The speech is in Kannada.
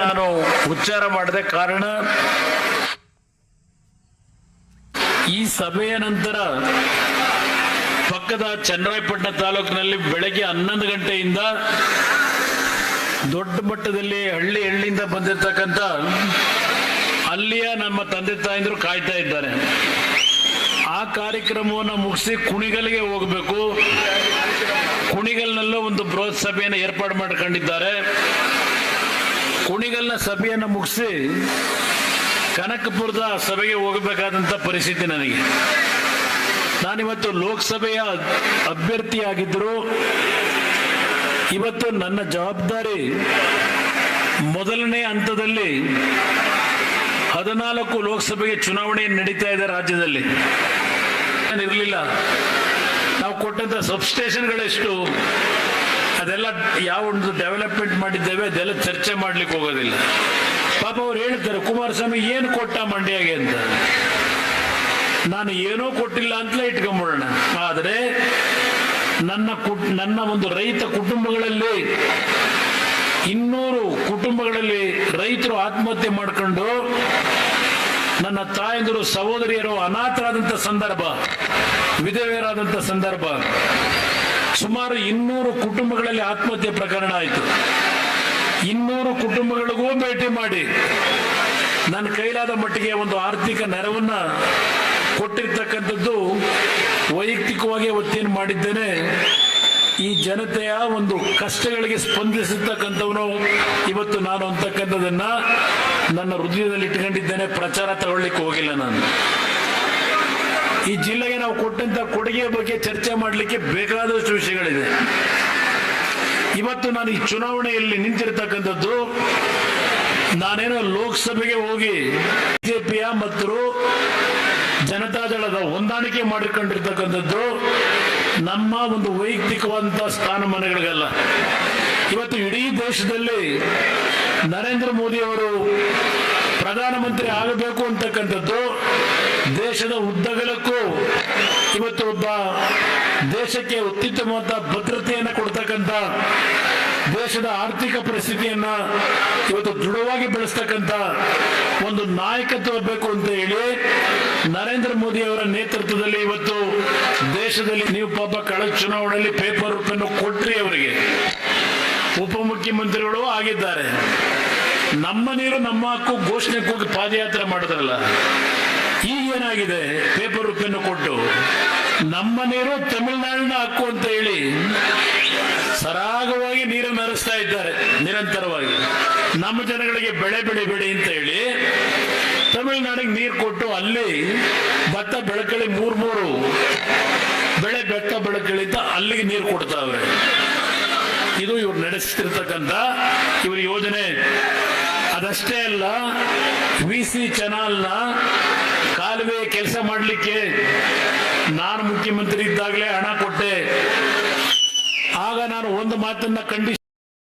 ನಾನು ಉಚ್ಚಾರ ಮಾಡದೆ ಕಾರಣ, ಈ ಸಭೆಯ ನಂತರ ಪಕ್ಕದ ಚನ್ನರಾಯಪಟ್ಟಣ ತಾಲೂಕಿನಲ್ಲಿ ಬೆಳಗ್ಗೆ ಹನ್ನೊಂದು ಗಂಟೆಯಿಂದ ದೊಡ್ಡ ಮಟ್ಟದಲ್ಲಿ ಹಳ್ಳಿ ಹಳ್ಳಿಯಿಂದ ಬಂದಿರತಕ್ಕಂಥ ಅಲ್ಲಿಯ ನಮ್ಮ ತಂದೆ ತಾಯಂದಿರು ಕಾಯ್ತಾ ಇದ್ದಾರೆ. ಆ ಕಾರ್ಯಕ್ರಮವನ್ನು ಮುಗಿಸಿ ಕುಣಿಗಲ್ಗೆ ಹೋಗಬೇಕು. ಕುಣಿಗಲ್ನಲ್ಲೂ ಒಂದು ಬೃಹತ್ ಸಭೆಯನ್ನು ಏರ್ಪಾಡು ಮಾಡ್ಕೊಂಡಿದ್ದಾರೆ. ಕುಣಿಗಲ್ನ ಸಭೆಯನ್ನು ಮುಗಿಸಿ ಕನಕಪುರದ ಸಭೆಗೆ ಹೋಗಬೇಕಾದಂಥ ಪರಿಸ್ಥಿತಿ ನನಗೆ. ನಾನಿವತ್ತು ಲೋಕಸಭೆಯ ಅಭ್ಯರ್ಥಿಯಾಗಿದ್ದರು ಇವತ್ತು ನನ್ನ ಜವಾಬ್ದಾರಿ ಮೊದಲನೇ ಹಂತದಲ್ಲಿ ಹದಿನಾಲ್ಕು ಲೋಕಸಭೆಗೆ ಚುನಾವಣೆ ನಡೀತಾ ಇದೆ ರಾಜ್ಯದಲ್ಲಿ. ಇರಲಿಲ್ಲ ನಾವು ಕೊಟ್ಟಂತ ಸಬ್ಸ್ಟೇಷನ್ಗಳೆಷ್ಟು ಅದೆಲ್ಲ ಯಾವ ಒಂದು ಡೆವಲಪ್ಮೆಂಟ್ ಮಾಡಿದ್ದೇವೆ, ಅದೆಲ್ಲ ಚರ್ಚೆ ಮಾಡ್ಲಿಕ್ಕೆ ಹೋಗೋದಿಲ್ಲ. ಪಾಪ ಅವ್ರು ಹೇಳ್ತಾರೆ, ಕುಮಾರಸ್ವಾಮಿ, ಏನು ಕೊಟ್ಟ ಮಂಡ್ಯಗೆ ಅಂತ? ನಾನು ಏನೂ ಕೊಟ್ಟಿಲ್ಲ ಅಂತಲೇ ಇಟ್ಕೊಂಬಿಡೋಣ. ಆದರೆ ನನ್ನ ನನ್ನ ಒಂದು ರೈತ ಕುಟುಂಬಗಳಲ್ಲಿ ಇನ್ನೂರು ಕುಟುಂಬಗಳಲ್ಲಿ ರೈತರು ಆತ್ಮಹತ್ಯೆ ಮಾಡ್ಕೊಂಡು ನನ್ನ ತಾಯಂದಿರು, ಸಹೋದರಿಯರು ಅನಾಥರಾದಂಥ ಸಂದರ್ಭ, ವಿಧವೆಯರಾದಂಥ ಸಂದರ್ಭ ಸುಮಾರು ಇನ್ನೂರು ಕುಟುಂಬಗಳಲ್ಲಿ ಆತ್ಮಹತ್ಯೆ ಪ್ರಕರಣ ಆಯಿತು. ಇನ್ನೂರು ಕುಟುಂಬಗಳಿಗೂ ಭೇಟಿ ಮಾಡಿ. ನನ್ನ ಕೈಲಾದ ಮಟ್ಟಿಗೆ ಒಂದು ಆರ್ಥಿಕ ನೆರವನ್ನ ಕೊಟ್ಟಿರ್ತಕ್ಕಂಥದ್ದು ವೈಯಕ್ತಿಕವಾಗಿ ಒತ್ತೇನು ಮಾಡಿದ್ದೇನೆ. ಈ ಜನತೆಯ ಒಂದು ಕಷ್ಟಗಳಿಗೆ ಸ್ಪಂದಿಸತಕ್ಕಂಥವನು ಇವತ್ತು ನಾನು ಅಂತಕ್ಕಂಥದನ್ನ ನನ್ನ ಹೃದಯದಲ್ಲಿ ಇಟ್ಕೊಂಡಿದ್ದೇನೆ ಪ್ರಚಾರ ತಗೊಳ್ಳಿಕ್ಕೆ ಹೋಗಿಲ್ಲ ನಾನು. ಈ ಜಿಲ್ಲೆಗೆ ನಾವು ಕೊಟ್ಟಂತ ಕೊಡುಗೆ ಬಗ್ಗೆ ಚರ್ಚೆ ಮಾಡಲಿಕ್ಕೆ ಬೇಕಾದಷ್ಟು ವಿಷಯಗಳಿದೆ. ಇವತ್ತು ನಾನು ಈ ಚುನಾವಣೆಯಲ್ಲಿ ನಿಂತಿರ್ತಕ್ಕಂಥದ್ದು, ನಾನೇನೋ ಲೋಕಸಭೆಗೆ ಹೋಗಿ ಬಿಜೆಪಿಯ ಮತ್ತು ಜನತಾದಳದ ಹೊಂದಾಣಿಕೆ ಮಾಡಿಕೊಂಡಿರ್ತಕ್ಕಂಥದ್ದು, ನಮ್ಮ ಒಂದು ವೈಯಕ್ತಿಕವಾದಂತಹ ಸ್ಥಾನಮಾನಗಳಿಗಲ್ಲ. ಇವತ್ತು ಇಡೀ ದೇಶದಲ್ಲಿ ನರೇಂದ್ರ ಮೋದಿ ಅವರು ಪ್ರಧಾನಮಂತ್ರಿ ಆಗಬೇಕು ಅಂತಕ್ಕಂಥದ್ದು ದೇಶದ ಉದ್ದಗಲಕ್ಕೂ ಇವತ್ತು ಒಬ್ಬ ದೇಶಕ್ಕೆ ಅತ್ಯುತ್ತಮವಾದ ಭದ್ರತೆಯನ್ನು ಕೊಡ್ತಕ್ಕಂಥ ದೇಶದ ಆರ್ಥಿಕ ಪರಿಸ್ಥಿತಿಯನ್ನ ಇವತ್ತು ದೃಢವಾಗಿ ಬೆಳೆಸ್ತಕ್ಕಂಥ ಒಂದು ನಾಯಕತ್ವ ಬೇಕು ಅಂತ ಹೇಳಿ ನರೇಂದ್ರ ಮೋದಿ ಅವರ ನೇತೃತ್ವದಲ್ಲಿ ಇವತ್ತು ದೇಶದಲ್ಲಿ ನೀವು ಪಾಪ ಕಳೆದ ಚುನಾವಣೆಯಲ್ಲಿ ಪೇಪರ್ ರೂಪನ್ನು ಕೊಟ್ರಿ ಅವರಿಗೆ. ಉಪಮುಖ್ಯಮಂತ್ರಿಗಳು ಆಗಿದ್ದಾರೆ. ನಮ್ಮ ನೀರು ನಮ್ಮ ಹಕ್ಕು ಘೋಷಣೆ ಕೂಗಿ ಪಾದಯಾತ್ರೆ ಮಾಡಿದ್ರಲ್ಲ. ಈಗೇನಾಗಿದೆ ಪೇಪರ್ ಪೆನ್ನು ಕೊಟ್ಟು ನಮ್ಮ ನೀರು ತಮಿಳುನಾಡಿನ ಹಕ್ಕು ಅಂತ ಹೇಳಿ ಸರಾಗವಾಗಿ ನೀರನ್ನು ಹರಿಸ್ತಾ ಇದ್ದಾರೆ, ನಿರಂತರವಾಗಿ. ನಮ್ಮ ಜನಗಳಿಗೆ ಬೆಳೆ ಬೆಳಿಬೇಡಿ ಅಂತ ಹೇಳಿ ತಮಿಳುನಾಡಿಗೆ ನೀರು ಕೊಟ್ಟು ಅಲ್ಲಿ ಭತ್ತ ಬೆಳಕಳಿ ಮೂರ್ ಮೂರು ಬೆಳೆ ಬೆತ್ತ ಬೆಳಕಳಿ ಅಲ್ಲಿಗೆ ನೀರು ಕೊಡ್ತಾವ್ರೆ. ಇದು ಇವ್ರು ನಡೆಸ್ತಿರ್ತಕ್ಕಂಥ ಇವ್ರ ಯೋಜನೆ. ಅದಷ್ಟೇ ಅಲ್ಲ, ವಿ ಸಿ ಚಾನಲ್ನ ಕಾಲುವೆ ಕೆಲಸ ಮಾಡಲಿಕ್ಕೆ ನಾನು ಮುಖ್ಯಮಂತ್ರಿ ಇದ್ದಾಗಲೇ ಹಣ ಕೊಟ್ಟೆ. ಆಗ ನಾನು ಒಂದು ಮಾತನ್ನ ಕಂಡೀಷನ್